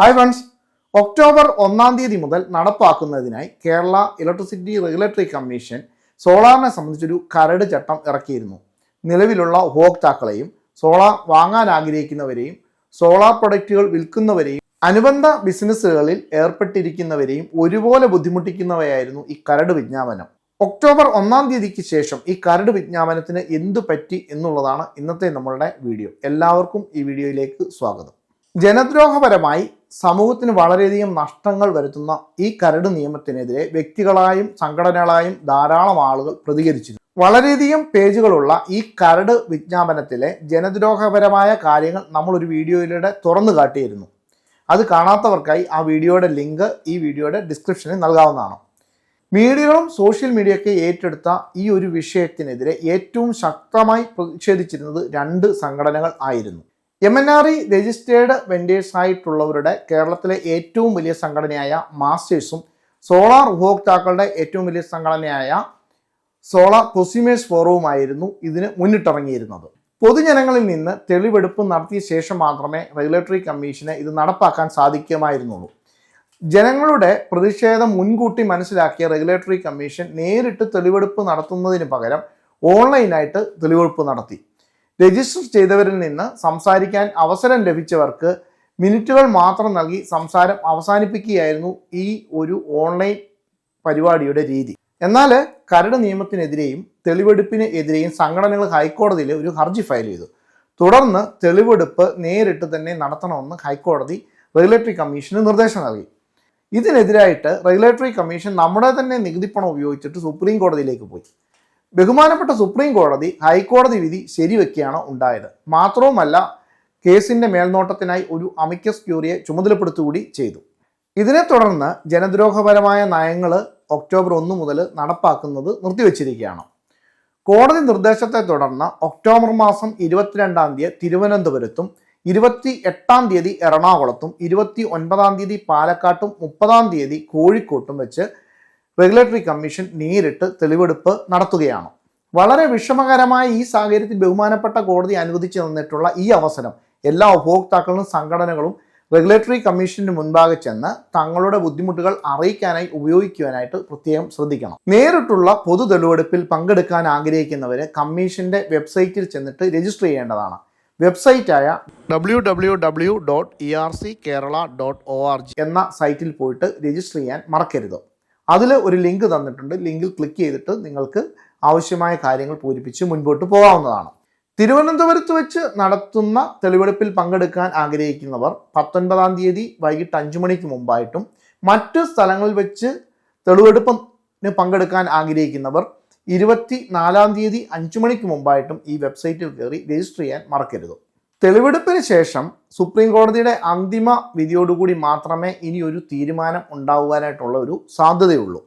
Hi friends October ഒന്നാം തീയതി മുതൽ നടപ്പാക്കുന്നതിനായി കേരള ഇലക്ട്രിസിറ്റി റെഗുലേറ്ററി കമ്മീഷൻ സോളാറിനെ സംബന്ധിച്ചൊരു കരട് ചട്ടം ഇറക്കിയിരുന്നു. നിലവിലുള്ള ഉപഭോക്താക്കളെയും സോളാർ വാങ്ങാൻ ആഗ്രഹിക്കുന്നവരെയും സോളാർ പ്രൊഡക്റ്റുകൾ വിൽക്കുന്നവരെയും അനുബന്ധ ബിസിനസ്സുകളിൽ ഏർപ്പെട്ടിരിക്കുന്നവരെയും ഒരുപോലെ ബുദ്ധിമുട്ടിക്കുന്നവയായിരുന്നു ഈ കരട് വിജ്ഞാപനം. ഒക്ടോബർ ഒന്നാം തീയതിക്ക് ശേഷം ഈ കരട് വിജ്ഞാപനത്തിന് എന്തു പറ്റി എന്നുള്ളതാണ് ഇന്നത്തെ നമ്മളുടെ വീഡിയോ. എല്ലാവർക്കും ഈ വീഡിയോയിലേക്ക് സ്വാഗതം. ജനദ്രോഹപരമായി സമൂഹത്തിന് വളരെയധികം നഷ്ടങ്ങൾ വരുത്തുന്ന ഈ കരട് നിയമത്തിനെതിരെ വ്യക്തികളായും സംഘടനകളായും ധാരാളം ആളുകൾ പ്രതികരിച്ചിരുന്നു. വളരെയധികം പേജുകളുള്ള ഈ കരട് വിജ്ഞാപനത്തിലെ ജനദ്രോഹപരമായ കാര്യങ്ങൾ നമ്മൾ ഒരു വീഡിയോയിലൂടെ തുറന്നു കാട്ടിയിരുന്നു. അത് കാണാത്തവർക്കായി ആ വീഡിയോയുടെ ലിങ്ക് ഈ വീഡിയോയുടെ ഡിസ്ക്രിപ്ഷനിൽ നൽകാവുന്നതാണ്. മീഡിയകളും സോഷ്യൽ മീഡിയയൊക്കെ ഏറ്റെടുത്ത ഈ ഒരു വിഷയത്തിനെതിരെ ഏറ്റവും ശക്തമായി പ്രതിഷേധിച്ചിരുന്നത് രണ്ട് സംഘടനകൾ ആയിരുന്നു. M N R E registered vendors ആയിട്ടുള്ളവരുടെ കേരളത്തിലെ ഏറ്റവും വലിയ സംഘടനയായ മാസ്റ്റേഴ്സും സോളാർ ഉപഭോക്താക്കളുടെ ഏറ്റവും വലിയ സംഘടനയായ സോളാർ കൊസ്യൂമേഴ്സ് ഫോറവുമായിരുന്നു ഇതിന് മുന്നിട്ടിറങ്ങിയിരുന്നത്. പൊതുജനങ്ങളിൽ നിന്ന് തെളിവെടുപ്പ് നടത്തിയ ശേഷം മാത്രമേ റെഗുലേറ്ററി കമ്മീഷന് ഇത് നടപ്പാക്കാൻ സാധിക്കുമായിരുന്നുള്ളൂ. ജനങ്ങളുടെ പ്രതിഷേധം മുൻകൂട്ടി മനസ്സിലാക്കിയ റെഗുലേറ്ററി കമ്മീഷൻ നേരിട്ട് തെളിവെടുപ്പ് നടത്തുന്നതിന് പകരം ഓൺലൈനായിട്ട് തെളിവെടുപ്പ് നടത്തി. രജിസ്റ്റർ ചെയ്തവരിൽ നിന്ന് സംസാരിക്കാൻ അവസരം ലഭിച്ചവർക്ക് മിനിറ്റുകൾ മാത്രം നൽകി സംസാരം അവസാനിപ്പിക്കുകയായിരുന്നു ഈ ഒരു ഓൺലൈൻ പരിപാടിയുടെ രീതി. എന്നാൽ കരട് നിയമത്തിനെതിരെയും തെളിവെടുപ്പിന് എതിരെയും സംഘടനകൾ ഹൈക്കോടതിയിൽ ഒരു ഹർജി ഫയൽ ചെയ്തു. തുടർന്ന് തെളിവെടുപ്പ് നേരിട്ട് തന്നെ നടത്തണമെന്ന് ഹൈക്കോടതി റെഗുലേറ്ററി കമ്മീഷന് നിർദ്ദേശം നൽകി. ഇതിനെതിരായിട്ട് റെഗുലേറ്ററി കമ്മീഷൻ നമ്മുടെ തന്നെ നികുതിപ്പണം ഉപയോഗിച്ചിട്ട് സുപ്രീം കോടതിയിലേക്ക് പോയി. ബഹുമാനപ്പെട്ട സുപ്രീം കോടതി ഹൈക്കോടതി വിധി ശരിവെക്കുകയാണ് ഉണ്ടായത്. മാത്രവുമല്ല കേസിന്റെ മേൽനോട്ടത്തിനായി ഒരു അമിക്കസ് ക്യൂറിയെ ചുമതലപ്പെടുത്തുകൂടി ചെയ്തു. ഇതിനെ തുടർന്ന് ജനദ്രോഹപരമായ നയങ്ങൾ ഒക്ടോബർ ഒന്ന് മുതൽ നടപ്പാക്കുന്നത് നിർത്തിവെച്ചിരിക്കുകയാണ്. കോടതി നിർദ്ദേശത്തെ തുടർന്ന് ഒക്ടോബർ മാസം ഇരുപത്തിരണ്ടാം തീയതി തിരുവനന്തപുരത്തും ഇരുപത്തി എട്ടാം തീയതി എറണാകുളത്തും ഇരുപത്തി ഒൻപതാം തീയതി പാലക്കാട്ടും മുപ്പതാം തീയതി കോഴിക്കോട്ടും വെച്ച് റെഗുലേറ്ററി കമ്മീഷൻ നേരിട്ട് തെളിവെടുപ്പ് നടത്തുകയാണ്. വളരെ വിഷമകരമായ ഈ സാഹചര്യത്തിൽ ബഹുമാനപ്പെട്ട കോടതി അനുവദിച്ചു തന്നിട്ടുള്ള ഈ അവസരം എല്ലാ ഉപഭോക്താക്കളും സംഘടനകളും റെഗുലേറ്ററി കമ്മീഷന് മുൻപാകെ ചെന്ന് തങ്ങളുടെ ബുദ്ധിമുട്ടുകൾ അറിയിക്കാനായി ഉപയോഗിക്കുവാനായിട്ട് പ്രത്യേകം ശ്രദ്ധിക്കണം. നേരിട്ടുള്ള പൊതു തെളിവെടുപ്പിൽ പങ്കെടുക്കാൻ ആഗ്രഹിക്കുന്നവര് കമ്മീഷന്റെ വെബ്സൈറ്റിൽ ചെന്നിട്ട് രജിസ്റ്റർ ചെയ്യേണ്ടതാണ്. വെബ്സൈറ്റായ W W W dot E R C Kerala dot O R G എന്ന സൈറ്റിൽ പോയിട്ട് രജിസ്റ്റർ ചെയ്യാൻ മറക്കരുത്. അതിൽ ഒരു ലിങ്ക് തന്നിട്ടുണ്ട്. ലിങ്കിൽ ക്ലിക്ക് ചെയ്തിട്ട് നിങ്ങൾക്ക് ആവശ്യമായ കാര്യങ്ങൾ പൂരിപ്പിച്ച് മുൻപോട്ട് പോകാവുന്നതാണ്. തിരുവനന്തപുരത്ത് വെച്ച് നടത്തുന്ന തെളിവെടുപ്പിൽ പങ്കെടുക്കാൻ ആഗ്രഹിക്കുന്നവർ പത്തൊൻപതാം തീയതി വൈകിട്ട് അഞ്ചു മണിക്ക് മുമ്പായിട്ടും മറ്റ് സ്ഥലങ്ങളിൽ വെച്ച് തെളിവെടുപ്പിന് പങ്കെടുക്കാൻ ആഗ്രഹിക്കുന്നവർ ഇരുപത്തി നാലാം തീയതി അഞ്ചു മണിക്ക് മുമ്പായിട്ടും ഈ വെബ്സൈറ്റിൽ കയറി രജിസ്റ്റർ ചെയ്യാൻ മറക്കരുത്. തെളിവെടുപ്പിന് ശേഷം സുപ്രീം കോടതിയുടെ അന്തിമ വിധിയോടുകൂടി മാത്രമേ ഇനി ഒരു തീരുമാനം ഉണ്ടാകുവാനായിട്ടുള്ള ഒരു സാധ്യതയുള്ളൂ.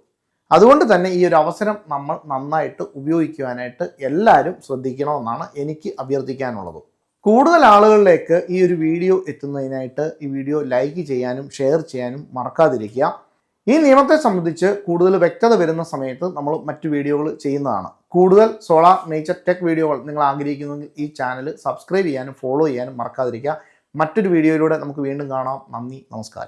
അതുകൊണ്ട് തന്നെ ഈ ഒരു അവസരം നമ്മൾ നന്നായിട്ട് ഉപയോഗിക്കുവാനായിട്ട് എല്ലാവരും ശ്രദ്ധിക്കണമെന്നാണ് എനിക്ക് അഭ്യർത്ഥിക്കാനുള്ളത്. കൂടുതൽ ആളുകളിലേക്ക് ഈ ഒരു വീഡിയോ എത്തുന്നതിനായിട്ട് ഈ വീഡിയോ ലൈക്ക് ചെയ്യാനും ഷെയർ ചെയ്യാനും മറക്കാതിരിക്കുക. ഈ നിയമത്തെ സംബന്ധിച്ച് കൂടുതൽ വ്യക്തത വരുന്ന സമയത്ത് നമ്മൾ മറ്റു വീഡിയോകൾ ചെയ്യുന്നതാണ്. കൂടുതൽ സോളാർ നേച്ചർ ടെക് വീഡിയോകൾ നിങ്ങൾ ആഗ്രഹിക്കുന്നെങ്കിൽ ഈ ചാനൽ സബ്സ്ക്രൈബ് ചെയ്യാനും ഫോളോ ചെയ്യാനും മറക്കാതിരിക്കുക. മറ്റൊരു വീഡിയോയിലൂടെ നമുക്ക് വീണ്ടും കാണാം. നന്ദി നമസ്കാരം.